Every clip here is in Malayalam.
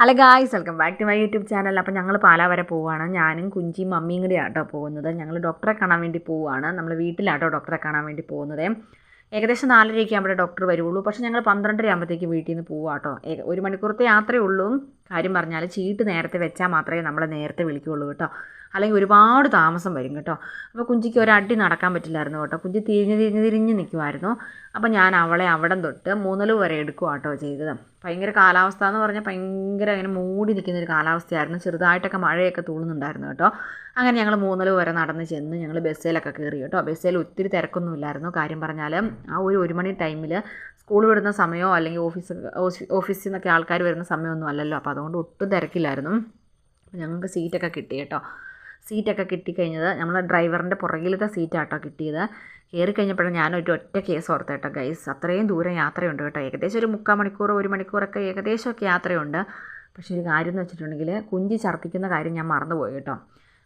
Hello guys welcome back to my YouTube channel അപ്പോൾ ഞങ്ങൾ പാലാ വരെ പോവുകയാണ് ഞാനും കുഞ്ചിയും മമ്മിയും കൂടി ആട്ടോ പോകുന്നത്. ഞങ്ങൾ ഡോക്ടറെ കാണാൻ വേണ്ടി പോവുകയാണ് നമ്മൾ വീട്ടിലാട്ടോ ഡോക്ടറെ കാണാൻ വേണ്ടി പോകുന്നത്. ഏകദേശം നാലരയൊക്കെ ആകുമ്പോഴേ ഡോക്ടർ വരുള്ളൂ. പക്ഷേ ഞങ്ങൾ പന്ത്രണ്ടര ആകുമ്പോഴത്തേക്ക് വീട്ടിൽ നിന്ന് പോവാട്ടോ ഒരു മണിക്കൂറത്തെ യാത്രയേ ഉള്ളൂ. കാര്യം പറഞ്ഞാൽ ചീട്ട് നേരത്തെ വെച്ചാൽ മാത്രമേ നമ്മളെ നേരത്തെ വിളിക്കുകയുള്ളൂ കേട്ടോ. അല്ലെങ്കിൽ ഒരുപാട് താമസം വരും കേട്ടോ. അപ്പോൾ കുഞ്ചിക്ക് ഒരടി നടക്കാൻ പറ്റില്ലായിരുന്നു കേട്ടോ. കുഞ്ചി തിരിഞ്ഞ് തിരിഞ്ഞ് തിരിഞ്ഞ് നിൽക്കുമായിരുന്നു അപ്പോൾ ഞാൻ അവളെ അവിടം തൊട്ട് മൂന്നൽ വരെ എടുക്കുക കേട്ടോ ചെയ്തത്. ഭയങ്കര കാലാവസ്ഥ എന്ന് പറഞ്ഞാൽ ഭയങ്കര അങ്ങനെ മൂടി നിൽക്കുന്ന ഒരു കാലാവസ്ഥയായിരുന്നു. ചെറുതായിട്ടൊക്കെ മഴയൊക്കെ തൂളുന്നുണ്ടായിരുന്നു കേട്ടോ. അങ്ങനെ ഞങ്ങൾ മൂന്നൽ വരെ നടന്ന് ചെന്ന് ഞങ്ങൾ ബസ്സിലൊക്കെ കയറി കേട്ടോ. ബസ്സിൽ ഒത്തിരി തിരക്കൊന്നും ഇല്ലായിരുന്നു കാര്യം പറഞ്ഞാൽ ആ ഒരു ഒരു മണി ടൈമിൽ സ്കൂൾ വിടുന്ന സമയമോ അല്ലെങ്കിൽ ഓഫീസ് ഓഫീസിൽ നിന്നൊക്കെ ആൾക്കാർ വരുന്ന സമയമൊന്നും അല്ലല്ലോ. അപ്പോൾ അതുകൊണ്ട് ഒട്ടും തിരക്കില്ലായിരുന്നു. ഞങ്ങൾക്ക് സീറ്റൊക്കെ കിട്ടി കേട്ടോ. സീറ്റൊക്കെ കിട്ടിക്കഴിഞ്ഞത് നമ്മൾ ഡ്രൈവറിന്റെ പുറകിലത്തെ സീറ്റാട്ടോ കിട്ടിയത്. കയറി കഴിഞ്ഞപ്പോഴും ഞാൻ ഒരു ഒറ്റ കേസ് ഓർത്ത് കേട്ടോ ഗൈസ് അത്രയും ദൂരം യാത്രയുണ്ട് കേട്ടോ. ഏകദേശം ഒരു മുക്കാൽ മണിക്കൂർ ഒരു മണിക്കൂറൊക്കെ ഏകദേശമൊക്കെ യാത്രയുണ്ട്. പക്ഷേ ഒരു കാര്യം എന്ന് വെച്ചിട്ടുണ്ടെങ്കിൽ കുഞ്ചി ഛർദ്ദിക്കുന്ന കാര്യം ഞാൻ മറന്നുപോയി കേട്ടോ.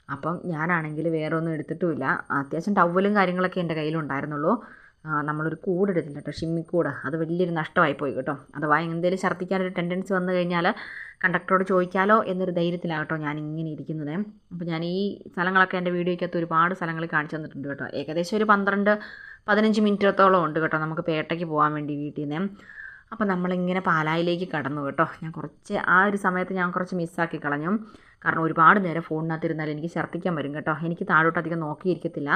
അപ്പം ഞാനാണെങ്കിൽ വേറെ ഒന്നും എടുത്തിട്ടുമില്ല. അത്യാവശ്യം ടവലും കാര്യങ്ങളൊക്കെ എന്റെ കയ്യിലുണ്ടായിരുന്നുള്ളൂ. നമ്മളൊരു കൂട് എടുത്തില്ല കേട്ടോ ഷിമ്മിക്കൂട് അത് വലിയൊരു നഷ്ടമായി പോയി കേട്ടോ. അഥവാ എന്തെങ്കിലും ഛർദ്ദിക്കാനൊരു ടെൻഡൻസ് വന്നു കഴിഞ്ഞാൽ കണ്ടക്ടറോട് ചോദിക്കാലോ എന്നൊരു ധൈര്യത്തിലാകട്ടോ ഞാൻ ഇങ്ങനെ ഇരിക്കുന്നത്. അപ്പോൾ ഞാൻ ഈ സ്ഥലങ്ങളൊക്കെ എന്റെ വീഡിയോയ്ക്കകത്ത് ഒരുപാട് സ്ഥലങ്ങൾ കാണിച്ചു തന്നിട്ടുണ്ട് കേട്ടോ. ഏകദേശം ഒരു പന്ത്രണ്ട് പതിനഞ്ച് മിനിറ്റത്തോളം ഉണ്ട് കേട്ടോ നമുക്ക് പേട്ടയ്ക്ക് പോകാൻ വേണ്ടി വീട്ടിൽ നിന്ന് അപ്പോൾ നമ്മളിങ്ങനെ പാലായിലേക്ക് കടന്നു കേട്ടോ. ഞാൻ കുറച്ച് ആ ഒരു സമയത്ത് ഞാൻ കുറച്ച് മിസ്സാക്കി കളഞ്ഞു. കാരണം ഒരുപാട് നേരം ഫോണിനകത്ത് ഇരുന്നാൽ എനിക്ക് ഛർദ്ദിക്കാൻ വരും കേട്ടോ. എനിക്ക് താഴോട്ട് അധികം നോക്കിയിരിക്കത്തില്ല.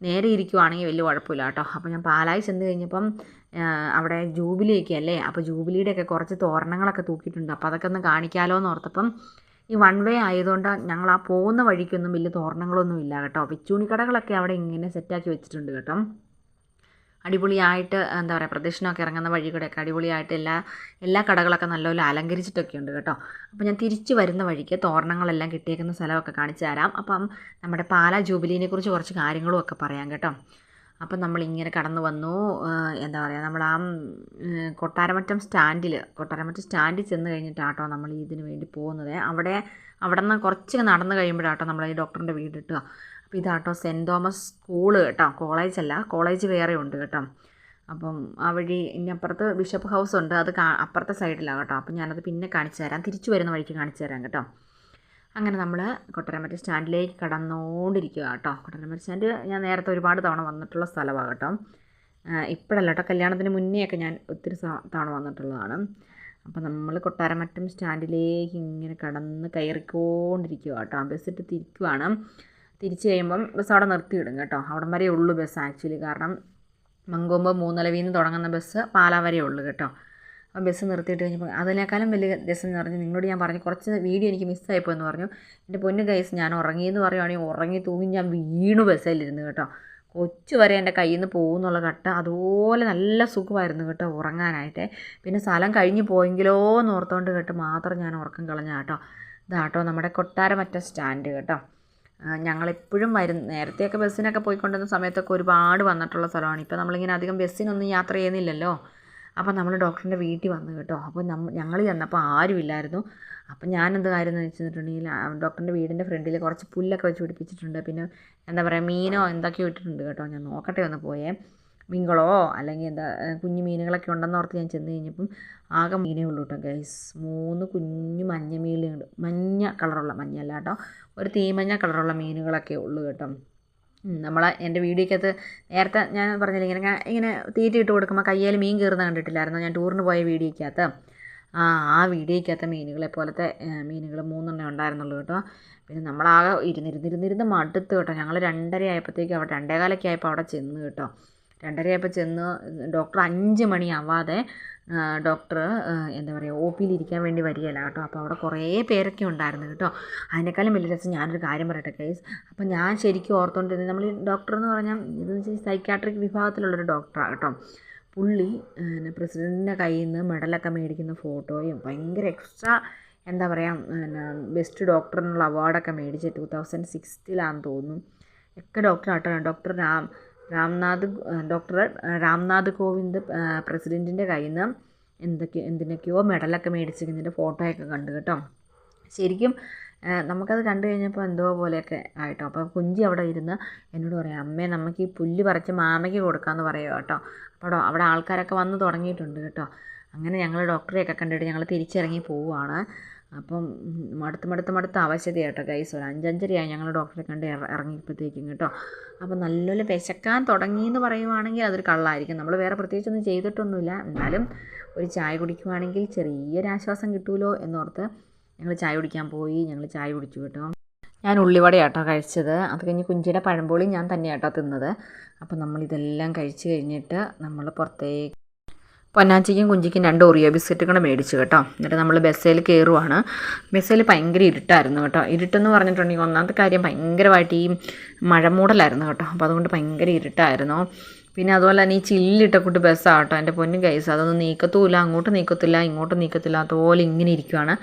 നേരെ ഇരിക്കുവാണെങ്കിൽ വലിയ കുഴപ്പമില്ല കേട്ടോ. അപ്പോൾ ഞാൻ പാലായി ചെന്ന് കഴിഞ്ഞപ്പം അവിടെ ജൂബിലിയൊക്കെ അല്ലേ? അപ്പോൾ ജൂബിലിയുടെയൊക്കെ കുറച്ച് തോരണങ്ങളൊക്കെ തൂക്കിയിട്ടുണ്ട്. അപ്പോൾ അതൊക്കെ ഒന്ന് കാണിക്കാമല്ലോ എന്ന് ഓർത്തപ്പം ഈ വൺ വേ ആയതുകൊണ്ട് ഞങ്ങൾ ആ പോകുന്ന വഴിക്കൊന്നും വലിയ തോരണങ്ങളൊന്നും ഇല്ല കേട്ടോ. പിച്ചൂണിക്കടകളൊക്കെ അവിടെ ഇങ്ങനെ സെറ്റാക്കി വെച്ചിട്ടുണ്ട് കേട്ടോ. അടിപൊളിയായിട്ട് എന്താ പറയുക പ്രദക്ഷിണമൊക്കെ ഇറങ്ങുന്ന വഴി കൂടെയൊക്കെ അടിപൊളിയായിട്ട് എല്ലാ എല്ലാ കടകളൊക്കെ നല്ലപോലെ അലങ്കരിച്ചിട്ടൊക്കെ ഉണ്ട് കേട്ടോ. അപ്പോൾ ഞാൻ തിരിച്ച് വരുന്ന വഴിക്ക് തോരണങ്ങളെല്ലാം കിട്ടിയേക്കുന്ന സ്ഥലമൊക്കെ കാണിച്ചു തരാം. അപ്പം നമ്മുടെ പാലാ ജൂബിലിനെക്കുറിച്ച് കുറച്ച് കാര്യങ്ങളും ഒക്കെ പറയാം കേട്ടോ. അപ്പം നമ്മളിങ്ങനെ കടന്നു വന്നു. എന്താ പറയുക നമ്മൾ ആ കൊട്ടാരമറ്റം സ്റ്റാൻഡിൽ കൊട്ടാരമറ്റം സ്റ്റാൻഡിൽ ചെന്ന് കഴിഞ്ഞിട്ടാട്ടോ നമ്മൾ ഇതിന് വേണ്ടി പോകുന്നത്. അവിടെ അവിടെ നിന്ന് കുറച്ച് നടന്ന് കഴിയുമ്പോഴാട്ടോ നമ്മൾ ഈ ഡോക്ടറിന്റെ വീട് കിട്ടുക അപ്പോൾ ഇതാട്ടോ സെന്റ് തോമസ് സ്കൂൾ കേട്ടോ. കോളേജ് അല്ല കോളേജ് വേറെ ഉണ്ട് കേട്ടോ. അപ്പം ആ വഴി ഇനി അപ്പുറത്ത് ബിഷപ്പ് ഹൗസ് ഉണ്ട്. അത് അപ്പുറത്തെ സൈഡിലാണ് കേട്ടോ. അപ്പം ഞാനത് പിന്നെ കാണിച്ചു തരാം. തിരിച്ചു വരുന്ന വഴിക്ക് കാണിച്ചു തരാം കേട്ടോ. അങ്ങനെ നമ്മൾ കൊട്ടരമറ്റ സ്റ്റാൻഡിലേക്ക് കടന്നുകൊണ്ടിരിക്കുക കേട്ടോ. കൊട്ടരമറ്റ സ്റ്റാൻഡ് ഞാൻ നേരത്തെ ഒരുപാട് തവണ വന്നിട്ടുള്ള സ്ഥലമാണ് കേട്ടോ. ഇപ്പോഴല്ല കേട്ടോ. കല്യാണത്തിന് മുന്നേയൊക്കെ ഞാൻ ഒത്തിരി തവണ വന്നിട്ടുള്ളതാണ്. അപ്പോൾ നമ്മൾ കൊട്ടാരമറ്റം സ്റ്റാൻഡിലേക്ക് ഇങ്ങനെ കടന്ന് കയറിക്കൊണ്ടിരിക്കുക കേട്ടോ. ബസ്സിട്ട് തിരിക്കുവാണ്. തിരിച്ച് കഴിയുമ്പം ബസ് അവിടെ നിർത്തിയിടും കേട്ടോ. അവിടം വരെ ഉള്ളൂ ബസ് ആക്ച്വലി കാരണം മങ്കൊമ്പ് മൂന്നലവിൽ നിന്ന് തുടങ്ങുന്ന ബസ് പാലാ വരെ ഉള്ളൂ കേട്ടോ. അപ്പം ബസ് നിർത്തിയിട്ട് കഴിഞ്ഞപ്പോൾ അതിനേക്കാളും വലിയ രസം എന്ന് പറഞ്ഞു നിങ്ങളോട് ഞാൻ പറഞ്ഞു കുറച്ച് വീഡിയോ എനിക്ക് മിസ്സായിപ്പോൾ എന്ന് പറഞ്ഞു. എന്റെ പൊന്നു ഗൈസ് ഞാൻ ഉറങ്ങിയെന്ന് പറയുവാണെങ്കിൽ ഉറങ്ങി തൂങ്ങി ഞാൻ വീണു ബസ്സിലിരുന്നു കേട്ടോ. കൊച്ചു വരെ എന്റെ കയ്യിൽ നിന്ന് പോകുന്നുള്ള കട്ട അതുപോലെ നല്ല സുഖമായിരുന്നു കേട്ടോ ഉറങ്ങാനായിട്ട്. പിന്നെ സ്ഥലം കഴിഞ്ഞ് പോയെങ്കിലോ എന്ന് ഓർത്തുകൊണ്ട് കേട്ട് മാത്രം ഞാൻ ഉറക്കം കളഞ്ഞ കേട്ടോ. ഇതാട്ടോ നമ്മുടെ കൊട്ടാരമറ്റ സ്റ്റാൻഡ് കേട്ടോ. ആ, ഞങ്ങളെപ്പോഴും വരും നേരത്തെയൊക്കെ ബസ്സിനൊക്കെ പോയിക്കൊണ്ടിരുന്ന സമയത്തൊക്കെ ഒരുപാട് വന്നിട്ടുള്ള സ്ഥലമാണ്. ഇപ്പോൾ നമ്മളിങ്ങനെ അധികം ബസ്സിനൊന്നും യാത്ര ചെയ്യുന്നില്ലല്ലോ. അപ്പോൾ നമ്മൾ ഡോക്ടറിന്റെ വീട്ടിൽ വന്നു കേട്ടോ. അപ്പോൾ നമ്മൾ ഞങ്ങൾ ചെന്നപ്പോൾ ആരുമില്ലായിരുന്നു. അപ്പം ഞാൻ എന്ത് കാര്യം എന്ന് വെച്ചിട്ടുണ്ടെങ്കിൽ ഡോക്ടറിന്റെ വീടിന്റെ ഫ്രണ്ടിൽ കുറച്ച് പുല്ലൊക്കെ വെച്ച് പിടിപ്പിച്ചിട്ടുണ്ട്. പിന്നെ എന്താ പറയുക മീനോ എന്തൊക്കെയോ ഇട്ടിട്ടുണ്ട് കേട്ടോ. ഞാൻ നോക്കട്ടെ ഒന്ന് പോയേ. മീൻകളോ അല്ലെങ്കിൽ എന്താ കുഞ്ഞു മീനുകളൊക്കെ ഉണ്ടെന്ന് ഓർത്ത് ഞാൻ ചെന്ന് കഴിഞ്ഞപ്പം ആകെ മീനേ ഉള്ളൂ കേട്ടോ ഗൈസ് മൂന്ന് കുഞ്ഞു മഞ്ഞ മീനുകൾ മഞ്ഞ കളറുള്ള മഞ്ഞല്ല കേട്ടോ ഒരു തീമഞ്ഞ കളറുള്ള മീനുകളൊക്കെ ഉള്ളൂ കേട്ടോ. നമ്മൾ എന്റെ വീഡിയോക്കകത്ത് നേരത്തെ ഞാൻ പറഞ്ഞില്ല ഇങ്ങനെ ഇങ്ങനെ തീറ്റ ഇട്ട് കൊടുക്കുമ്പോൾ കയ്യിൽ മീൻ കയറുന്ന കണ്ടിട്ടില്ലായിരുന്നു? ഞാൻ ടൂറിന് പോയ വീഡിയോക്കകത്ത്. ആ ആ വീഡിയോക്കകത്ത് മീനുകളെ പോലത്തെ മീനുകൾ മൂന്നെണ്ണം ഉണ്ടായിരുന്നുള്ളൂ കേട്ടോ. പിന്നെ നമ്മളാകെ ഇരുന്നിരുന്നിരുന്നിരുന്ന് മടുത്ത് കേട്ടോ. ഞങ്ങൾ രണ്ടര ആയപ്പോഴത്തേക്കും അവിടെ രണ്ടേകാലൊക്കെ ആയപ്പോൾ അവിടെ ചെന്ന് കേട്ടോ. രണ്ടര ആയപ്പോൾ ചെന്ന് ഡോക്ടർ അഞ്ച് മണിയാവാതെ ഡോക്ടർ എന്താ പറയുക ഒ പിയിൽ ഇരിക്കാൻ വേണ്ടി വരികയില്ല കേട്ടോ. അപ്പോൾ അവിടെ കുറേ പേരൊക്കെ ഉണ്ടായിരുന്നു കേട്ടോ. അതിനേക്കാളും വലിയ രസം ഞാനൊരു കാര്യം പറയട്ടെ കേസ് അപ്പോൾ ഞാൻ ശരിക്കും ഓർത്തുകൊണ്ടിരുന്നത് നമ്മൾ ഡോക്ടർ എന്ന് പറഞ്ഞാൽ ഇതെന്ന് വെച്ചാൽ സൈക്കാട്രിക് വിഭാഗത്തിലുള്ളൊരു ഡോക്ടറാണ് കേട്ടോ. പുള്ളി പിന്നെ പ്രസിഡന്റിന്റെ കയ്യിൽ നിന്ന് മെഡലൊക്കെ മേടിക്കുന്ന ഫോട്ടോയും ഭയങ്കര എക്സ്ട്രാ എന്താ പറയുക പിന്നെ ബെസ്റ്റ് ഡോക്ടറിനുള്ള അവാർഡൊക്കെ മേടിച്ച് ടു തൗസൻഡ് സിക്സ്റ്റിലാണെന്ന് തോന്നുന്നു. ഒക്കെ ഡോക്ടറാട്ടോ ഡോക്ടർ രാം രാംനാഥ് ഡോക്ടർ രാംനാഥ് കോവിന്ദ് പ്രസിഡന്റിന്റെ കയ്യിൽ നിന്ന് എന്തൊക്കെ എന്തിനൊക്കെയോ മെഡലൊക്കെ മേടിച്ചിരിക്കുന്നതിന്റെ ഫോട്ടോയൊക്കെ കണ്ടു കേട്ടോ. ശരിക്കും നമുക്കത് കണ്ടു കഴിഞ്ഞപ്പോൾ എന്തോ പോലെയൊക്കെ ആയിട്ടോ. അപ്പോൾ കുഞ്ചി അവിടെ ഇരുന്ന് എന്നോട് പറയാം അമ്മേ നമുക്ക് ഈ പുല്ല് പറിച്ച് മാമയ്ക്ക് കൊടുക്കാമെന്ന് പറയുക കേട്ടോ. അപ്പോൾ അവിടെ ആൾക്കാരൊക്കെ വന്ന് തുടങ്ങിയിട്ടുണ്ട് കേട്ടോ. അങ്ങനെ ഞങ്ങൾ ഡോക്ടറെയൊക്കെ കണ്ടിട്ട് ഞങ്ങൾ തിരിച്ചിറങ്ങി പോവുകയാണ് അപ്പം മടുത്ത് മടുത്ത് മടുത്ത് അവശതയാട്ടോ ഗൈസ് ഒരു അഞ്ചഞ്ചരയായി ഞങ്ങൾ ഡോക്ടറെ കണ്ട് ഇറ- ഇറങ്ങിയപ്പോഴത്തേക്കും കേട്ടോ. അപ്പോൾ നല്ലപോലെ വിശക്കാൻ തുടങ്ങി എന്ന് പറയുവാണെങ്കിൽ അതൊരു കള്ളായിരിക്കും. നമ്മൾ വേറെ പ്രത്യേകിച്ചൊന്നും ചെയ്തിട്ടൊന്നുമില്ല. എന്നാലും ഒരു ചായ കുടിക്കുവാണെങ്കിൽ ചെറിയൊരു ആശ്വാസം കിട്ടുമല്ലോ എന്നോർത്ത് ഞങ്ങൾ ചായ കുടിക്കാൻ പോയി. ഞങ്ങൾ ചായ കുടിച്ചു കേട്ടോ. ഞാൻ ഉള്ളിവടയാട്ടോ കഴിച്ചത്. അത് കഴിഞ്ഞ് കുഞ്ചിയുടെ പഴംപൊളി ഞാൻ തന്നെയാട്ടോ തിന്നത്. അപ്പോൾ നമ്മളിതെല്ലാം കഴിച്ച് കഴിഞ്ഞിട്ട് നമ്മൾ പുറത്തേക്ക് പൊന്നാച്ചിക്കും കുഞ്ചിക്കും രണ്ട് ഒറിയോ ബിസ്ക്കറ്റുകൾ മേടിച്ചു കേട്ടോ. എന്നിട്ട് നമ്മൾ ബസ്സിൽ കയറുവാണ് ബസ്സിൽ ഭയങ്കര ഇരുട്ടായിരുന്നു കേട്ടോ. ഇരുട്ടെന്ന് പറഞ്ഞിട്ടുണ്ടെങ്കിൽ ഒന്നാമത്തെ കാര്യം ഭയങ്കരമായിട്ട് ഈ മഴമൂടലായിരുന്നു കേട്ടോ. അപ്പോൾ അതുകൊണ്ട് ഭയങ്കര ഇരുട്ടായിരുന്നു. പിന്നെ അതുപോലെ തന്നെ ഈ ചില്ലിട്ട കൂട്ട് ബസ്സാണ് കേട്ടോ. എന്റെ പൊന്നും കൈസ് അതൊന്നും നീക്കത്തുമില്ല അങ്ങോട്ട് നീക്കത്തില്ല ഇങ്ങോട്ട് നീക്കത്തില്ല അതുപോലെ ഇങ്ങനെ ഇരിക്കുവാണ്.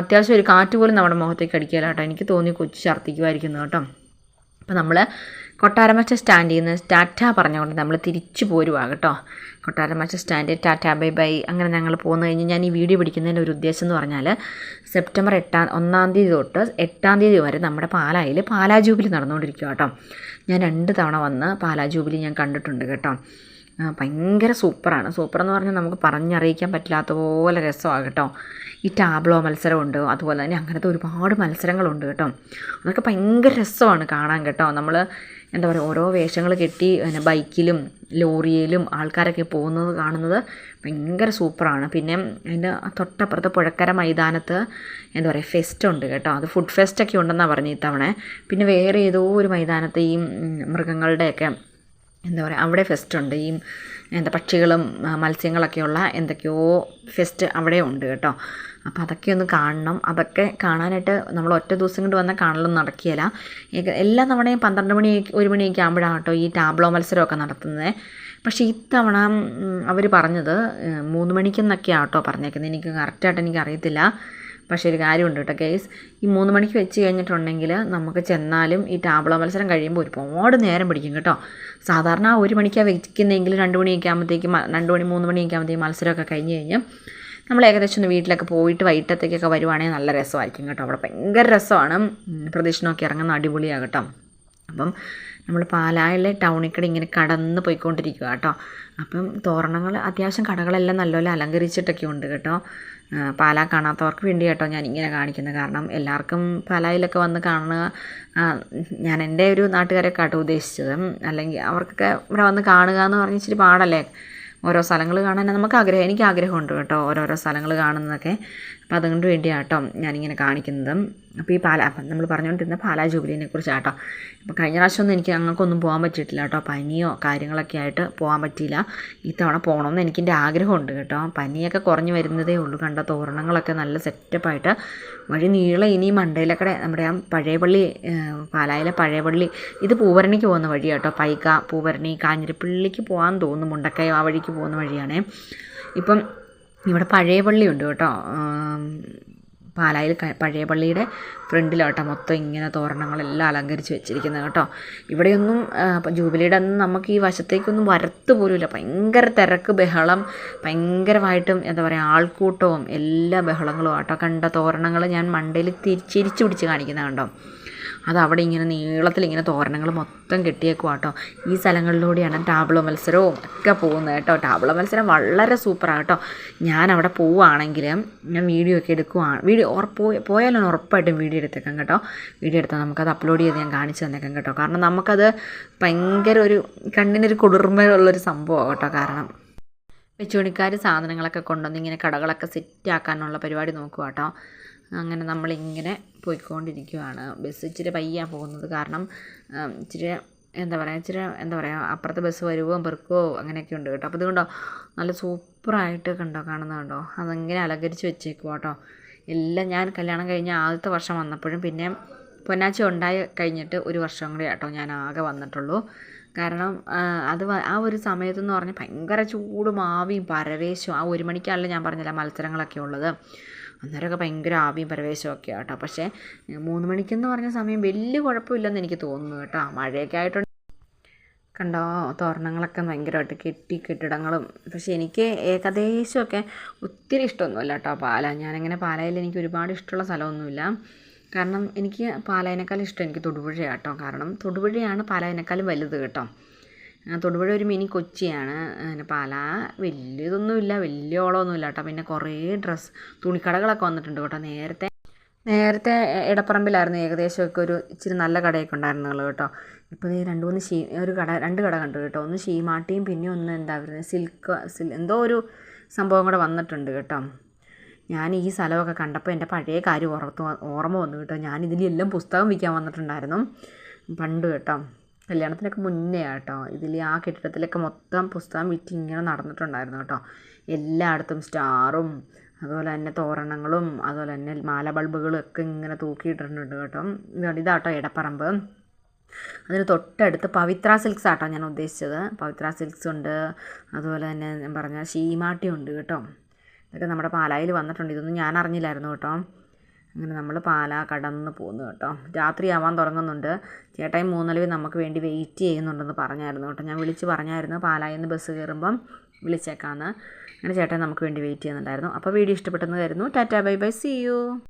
അത്യാവശ്യം ഒരു കാറ്റ് പോലും നമ്മുടെ മുഖത്തേക്ക് അടിക്കില്ല കേട്ടോ എനിക്ക് തോന്നി കൊച്ചു ഛർദ്ദിക്കുമായിരിക്കുന്നു കേട്ടോ. അപ്പോൾ നമ്മൾ കൊട്ടാരമച്ച സ്റ്റാൻഡിൽ നിന്ന് ടാറ്റ പറഞ്ഞുകൊണ്ട് നമ്മൾ തിരിച്ചു പോരുവാ കേട്ടോ. കൊട്ടാരമച്ച സ്റ്റാൻഡ് ടാറ്റ ബൈ ബൈ അങ്ങനെ ഞങ്ങൾ പോന്നു കഴിഞ്ഞ് ഞാൻ ഈ വീഡിയോ പിടിക്കുന്നതിന്റെ ഒരു ഉദ്ദേശം എന്ന് പറഞ്ഞാൽ സെപ്റ്റംബർ എട്ടാം ഒന്നാം തീയതി തൊട്ട് എട്ടാം തീയതി വരെ നമ്മുടെ പാലായിൽ പാലാ ജൂബിലി നടന്നുകൊണ്ടിരിക്കുക കേട്ടോ. ഞാൻ രണ്ട് തവണ വന്ന് പാലാ ജൂബിലി ഞാൻ കണ്ടിട്ടുണ്ട് കേട്ടോ. ഭയങ്കര സൂപ്പറാണ്. സൂപ്പർ എന്ന് പറഞ്ഞാൽ നമുക്ക് പറഞ്ഞറിയിക്കാൻ പറ്റില്ലാത്ത പോലെ രസമാണ് കേട്ടോ. ഈ ടാബ്ലോ മത്സരമുണ്ട് അതുപോലെ തന്നെ അങ്ങനത്തെ ഒരുപാട് മത്സരങ്ങളുണ്ട് കേട്ടോ. അതൊക്കെ ഭയങ്കര രസമാണ് കാണാൻ കേട്ടോ. നമ്മൾ എന്താ പറയുക ഓരോ വേഷങ്ങൾ കെട്ടി പിന്നെ ബൈക്കിലും ലോറിയിലും ആൾക്കാരൊക്കെ പോകുന്നത് കാണുന്നത് ഭയങ്കര സൂപ്പറാണ്. പിന്നെ അതിന്റെ തൊട്ടപ്പുറത്ത് പുഴക്കര മൈതാനത്ത് എന്താ പറയുക ഫെസ്റ്റ് ഉണ്ട് കേട്ടോ. അത് ഫുഡ് ഫെസ്റ്റൊക്കെ ഉണ്ടെന്നാണ് പറഞ്ഞത് ഇത്തവണ പിന്നെ വേറെ ഏതോ ഒരു മൈതാനത്ത് ഈ മൃഗങ്ങളുടെയൊക്കെ എന്താ പറയുക അവിടെ ഫെസ്റ്റ് ഉണ്ട്. ഈ എന്താ പക്ഷികളും മത്സ്യങ്ങളൊക്കെയുള്ള എന്തൊക്കെയോ ഫെസ്റ്റ് അവിടെ ഉണ്ട് കേട്ടോ. അപ്പോൾ അതൊക്കെ ഒന്ന് കാണണം. അതൊക്കെ കാണാനായിട്ട് നമ്മൾ ഒറ്റ ദിവസം കൊണ്ട് വന്നാൽ കാണലൊന്നും നടക്കുകയില്ല. എല്ലാം തവണയും പന്ത്രണ്ട് മണി ഒരു മണിയൊക്കെ ആകുമ്പോഴാണ് കേട്ടോ ഈ ടാബ്ലോ മത്സരമൊക്കെ നടത്തുന്നത്. പക്ഷേ ഇത്തവണ അവർ പറഞ്ഞത് മൂന്ന് മണിക്കെന്നൊക്കെയാണ് കേട്ടോ പറഞ്ഞേക്കുന്നത്. എനിക്ക് കറക്റ്റായിട്ട് എനിക്ക് അറിയത്തില്ല. പക്ഷേ ഒരു കാര്യമുണ്ട് കേട്ടോ കേസ് ഈ മൂന്ന് മണിക്ക് വെച്ച് കഴിഞ്ഞിട്ടുണ്ടെങ്കിൽ നമുക്ക് ചെന്നാലും ഈ ടാബ്ലോ മത്സരം കഴിയുമ്പോൾ ഒരുപാട് നേരം പിടിക്കും കേട്ടോ. സാധാരണ ഒരു മണിക്കാണ് വെക്കുന്നതെങ്കിൽ രണ്ട് മണിയൊക്കെ ആകുമ്പോഴത്തേക്കും രണ്ട് മണി മൂന്ന് മണിയൊക്കെ ആകുമ്പോഴത്തേക്കും മത്സരമൊക്കെ കഴിഞ്ഞ് കഴിഞ്ഞ് നമ്മൾ ഏകദേശം ഒന്ന് വീട്ടിലൊക്കെ പോയിട്ട് വൈകിട്ടത്തേക്കൊക്കെ വരുവാണെങ്കിൽ നല്ല രസമായിരിക്കും കേട്ടോ. അവിടെ ഭയങ്കര രസമാണ്. പ്രദക്ഷിണമൊക്കെ ഇറങ്ങുന്ന അടിപൊളിയാണ് കേട്ടോ. അപ്പം നമ്മൾ പാലായിലെ ടൗണിൽ കൂടെ ഇങ്ങനെ കടന്ന് പോയിക്കൊണ്ടിരിക്കുക കേട്ടോ. അപ്പം തോരണങ്ങൾ അത്യാവശ്യം കടകളെല്ലാം നല്ലപോലെ അലങ്കരിച്ചിട്ടൊക്കെ ഉണ്ട് കേട്ടോ. പാല കാണാത്തവർക്ക് വേണ്ടി കേട്ടോ ഞാൻ ഇങ്ങനെ കാണിക്കുന്നത്. കാരണം എല്ലാവർക്കും പാലായിലൊക്കെ വന്ന് കാണുക ഞാൻ എന്റെ ഒരു നാട്ടുകാരെ കേട്ടോ ഉദ്ദേശിച്ചത് അല്ലെങ്കിൽ അവർക്കൊക്കെ ഇവിടെ വന്ന് കാണുക എന്ന് പറഞ്ഞ് ഇച്ചിരി പാടല്ലേ? ഓരോ സ്ഥലങ്ങൾ കാണാൻ നമുക്ക് ആഗ്രഹം എനിക്ക് ആഗ്രഹമുണ്ട് കേട്ടോ ഓരോരോ സ്ഥലങ്ങൾ കാണുന്നതൊക്കെ. അപ്പോൾ അതുകൊണ്ട് വേണ്ടിയാണ് കേട്ടോ ഞാനിങ്ങനെ കാണിക്കുന്നത്. അപ്പോൾ ഈ പാല നമ്മൾ പറഞ്ഞുകൊണ്ടിരുന്ന പാലാ ജൂബിലിനെ കുറിച്ചാട്ടോ. ഇപ്പോൾ കഴിഞ്ഞ പ്രാവശ്യമൊന്നും എനിക്ക് അങ്ങൾക്കൊന്നും പോകാൻ പറ്റിയിട്ടില്ല കേട്ടോ. പനിയോ കാര്യങ്ങളൊക്കെ ആയിട്ട് പോകാൻ പറ്റിയില്ല. ഇത്തവണ പോകണമെന്ന് എനിക്ക് എന്റെ ആഗ്രഹമുണ്ട് കേട്ടോ. പനിയൊക്കെ കുറഞ്ഞു വരുന്നതേ ഉള്ളൂ. കണ്ട തോരണങ്ങളൊക്കെ നല്ല സെറ്റപ്പായിട്ട് വഴി നീളെ ഇനി മണ്ടയിലൊക്കെ നമ്മുടെ ആ പഴയ പള്ളി ഏഹ്, പാലായിലെ പഴയ പള്ളി ഇത് പൂവരണിക്ക് പോകുന്ന വഴി കേട്ടോ. പൈക പൂവരണി കാഞ്ഞിരപ്പള്ളിക്ക് പോകാൻ തോന്നുന്നു. മുണ്ടക്കയോ ആ വഴിക്ക് പോകുന്ന വഴിയാണേ. ഇപ്പം ഇവിടെ പഴയ പള്ളിയുണ്ട് കേട്ടോ. പാലായിൽ പഴയ പള്ളിയുടെ ഫ്രണ്ടിലോട്ടോ മൊത്തം ഇങ്ങനെ തോരണങ്ങളെല്ലാം അലങ്കരിച്ച് വെച്ചിരിക്കുന്നത് കേട്ടോ. ഇവിടെയൊന്നും ജൂബിലിയുടെ അന്ന് നമുക്ക് ഈ വശത്തേക്കൊന്നും വരത്ത് പോലുമില്ല. ഭയങ്കര തിരക്ക് ബഹളം ഭയങ്കരമായിട്ടും എന്താ പറയുക ആൾക്കൂട്ടവും എല്ലാ ബഹളങ്ങളും ആട്ടോ. കണ്ട തോരണങ്ങൾ ഞാൻ മണ്ടയിൽ തിരിച്ചിരിച്ചു പിടിച്ച് കാണിക്കുന്നത് കണ്ടോ അത് അവിടെ ഇങ്ങനെ നീളത്തിൽ ഇങ്ങനെ തോരണങ്ങൾ മൊത്തം കെട്ടിയേക്കും കേട്ടോ ഈ സ്ഥലങ്ങളിലൂടെയാണ് ടാബ്ലോ മത്സരവും ഒക്കെ പോകുന്നത് കേട്ടോ. ടാബ്ലോ മത്സരം വളരെ സൂപ്പറാണ് കേട്ടോ ഞാൻ അവിടെ പോവുകയാണെങ്കിൽ ഞാൻ വീഡിയോ ഒക്കെ എടുക്കുവാണ് വീഡിയോ ഉറപ്പ് പോയാലും ഉറപ്പായിട്ടും വീഡിയോ എടുത്തേക്കാം കേട്ടോ. വീഡിയോ എടുത്താൽ നമുക്കത് അപ്ലോഡ് ചെയ്ത് ഞാൻ കാണിച്ചു തന്നേക്കാം കേട്ടോ. കാരണം നമുക്കത് ഭയങ്കര ഒരു കണ്ണിനൊരു കുളിർമയുള്ളൊരു സംഭവമാണ് കേട്ടോ. കാരണം വെച്ചുപണിക്കാർ സാധനങ്ങളൊക്കെ കൊണ്ടുവന്ന് ഇങ്ങനെ കടകളൊക്കെ സെറ്റാക്കാനുള്ള പരിപാടി നോക്കുക കേട്ടോ അങ്ങനെ നമ്മളിങ്ങനെ പോയിക്കൊണ്ടിരിക്കുവാണ്. ബസ് ഇച്ചിരി പയ്യാണ് പോകുന്നത്. കാരണം ഇച്ചിരി എന്താ പറയുക ഇച്ചിരി എന്താ പറയുക അപ്പുറത്തെ ബസ് വരുവോ പെറുക്കുവോ അങ്ങനെയൊക്കെ ഉണ്ട് കേട്ടോ. അപ്പോൾ ഇതുകൊണ്ടോ നല്ല സൂപ്പറായിട്ട് കണ്ടോ കാണുന്നത് കണ്ടോ? അതങ്ങനെ അലങ്കരിച്ച് വെച്ചേക്കുവാ കേട്ടോ. എല്ലാം ഞാൻ കല്യാണം കഴിഞ്ഞ ആദ്യത്തെ വർഷം വന്നപ്പോഴും പിന്നെ പൊന്നാച്ചി ഉണ്ടായി കഴിഞ്ഞിട്ട് ഒരു വർഷം കൂടി കേട്ടോ ഞാൻ ആകെ വന്നിട്ടുള്ളൂ. കാരണം അത് ആ ഒരു സമയത്തെന്ന് പറഞ്ഞാൽ ഭയങ്കര ചൂടും ആവിയും പരവേശവും ആ ഒരു മണിക്കാണല്ലോ ഞാൻ പറഞ്ഞില്ല മത്സരങ്ങളൊക്കെ ഉള്ളത്. അന്നേരമൊക്കെ ഭയങ്കര ആവിയും പരവേശവും ഒക്കെ കേട്ടോ പക്ഷേ മൂന്ന് മണിക്കെന്ന് പറഞ്ഞ സമയം വലിയ കുഴപ്പമില്ലെന്ന് എനിക്ക് തോന്നുന്നു കേട്ടോ. മഴയൊക്കെ ആയിട്ടുണ്ട്. കണ്ടോ തോരണങ്ങളൊക്കെ ഭയങ്കരമായിട്ട് കെട്ടി കെട്ടിടങ്ങളും. പക്ഷേ എനിക്ക് ഏകദേശമൊക്കെ ഒത്തിരി ഇഷ്ടമൊന്നുമില്ല കേട്ടോ പാല. ഞാനങ്ങനെ പാലയിൽ എനിക്ക് ഒരുപാട് ഇഷ്ടമുള്ള സ്ഥലമൊന്നുമില്ല. കാരണം എനിക്ക് പാലായനേക്കാളും ഇഷ്ടം. എനിക്ക് തൊടുപുഴയാണ് കേട്ടോ കാരണം തൊടുപുഴയാണ് പാലായനേക്കാളും വലുത് കേട്ടോ. തൊടുപുഴ ഒരു മിനി കൊച്ചിയാണ്. പിന്നെ പാല വലിയതൊന്നുമില്ല വലിയ ഓളമൊന്നുമില്ല കേട്ടോ. പിന്നെ കുറേ ഡ്രസ്സ് തുണിക്കടകളൊക്കെ വന്നിട്ടുണ്ട് കേട്ടോ. നേരത്തെ നേരത്തെ ഇടപ്പറമ്പിലായിരുന്നു ഏകദേശമൊക്കെ ഒരു ഇച്ചിരി നല്ല കടയൊക്കെ ഉണ്ടായിരുന്നുള്ളൂ കേട്ടോ. ഇപ്പോൾ ഈ രണ്ട് മൂന്ന് ഷീ ഒരു കട രണ്ട് കട കണ്ടു കേട്ടോ. ഒന്ന് ഷീമാട്ടിയും പിന്നെ ഒന്ന് എന്താ പറയുക സിൽക്ക് സിൽ എന്തോ ഒരു സംഭവം കൂടെ വന്നിട്ടുണ്ട് കേട്ടോ. ഞാൻ ഈ സ്ഥലമൊക്കെ കണ്ടപ്പോൾ എന്റെ പഴയ കാര്യം ഓർത്ത് ഓർമ്മ വന്നു കേട്ടോ. ഞാൻ ഇതിലെല്ലാം പുസ്തകം വിൽക്കാൻ വന്നിട്ടുണ്ടായിരുന്നു പണ്ട് കേട്ടോ. കല്യാണത്തിനൊക്കെ മുന്നേ കേട്ടോ ഇതിൽ ആ കെട്ടിടത്തിലൊക്കെ മൊത്തം പുസ്തകം വിറ്റ് ഇങ്ങനെ നടന്നിട്ടുണ്ടായിരുന്നു കേട്ടോ. എല്ലായിടത്തും സ്റ്റാറും അതുപോലെ തന്നെ തോരണങ്ങളും അതുപോലെ തന്നെ മാല ബൾബുകളും ഒക്കെ ഇങ്ങനെ തൂക്കിയിട്ടിട്ടുണ്ട് കേട്ടോ. ഇതുകൊണ്ട് ഇതാട്ടോ ഇടപ്പറമ്പ് അതിന് തൊട്ടടുത്ത് പവിത്ര സിൽക്സ് ആട്ടോ ഞാൻ ഉദ്ദേശിച്ചത്. പവിത്ര സിൽക്സ് ഉണ്ട്. അതുപോലെ തന്നെ ഞാൻ പറഞ്ഞ ഷീമാട്ടി ഉണ്ട് കേട്ടോ. ഇതൊക്കെ നമ്മുടെ പാലായിൽ വന്നിട്ടുണ്ട്. ഇതൊന്നും ഞാൻ അറിഞ്ഞില്ലായിരുന്നു കേട്ടോ. അങ്ങനെ നമ്മൾ പാലാ കടന്ന് പോന്നു കേട്ടോ. രാത്രിയാവാൻ തുടങ്ങുന്നുണ്ട്. ചേട്ടായി മൂന്നലവിൽ നമുക്ക് വേണ്ടി വെയിറ്റ് ചെയ്യുന്നുണ്ടെന്ന് പറഞ്ഞായിരുന്നു കേട്ടോ. ഞാൻ വിളിച്ച് പറഞ്ഞായിരുന്നു പാലായിൽ നിന്ന് ബസ് കയറുമ്പം വിളിച്ചേക്കാമെന്ന് അങ്ങനെ ചേട്ടായി നമുക്ക് വേണ്ടി വെയിറ്റ് ചെയ്യുന്നുണ്ടായിരുന്നു. അപ്പോൾ വീഡിയോ ഇഷ്ടപ്പെട്ടെന്ന് കരുതുന്നു. Tata bye bye. See you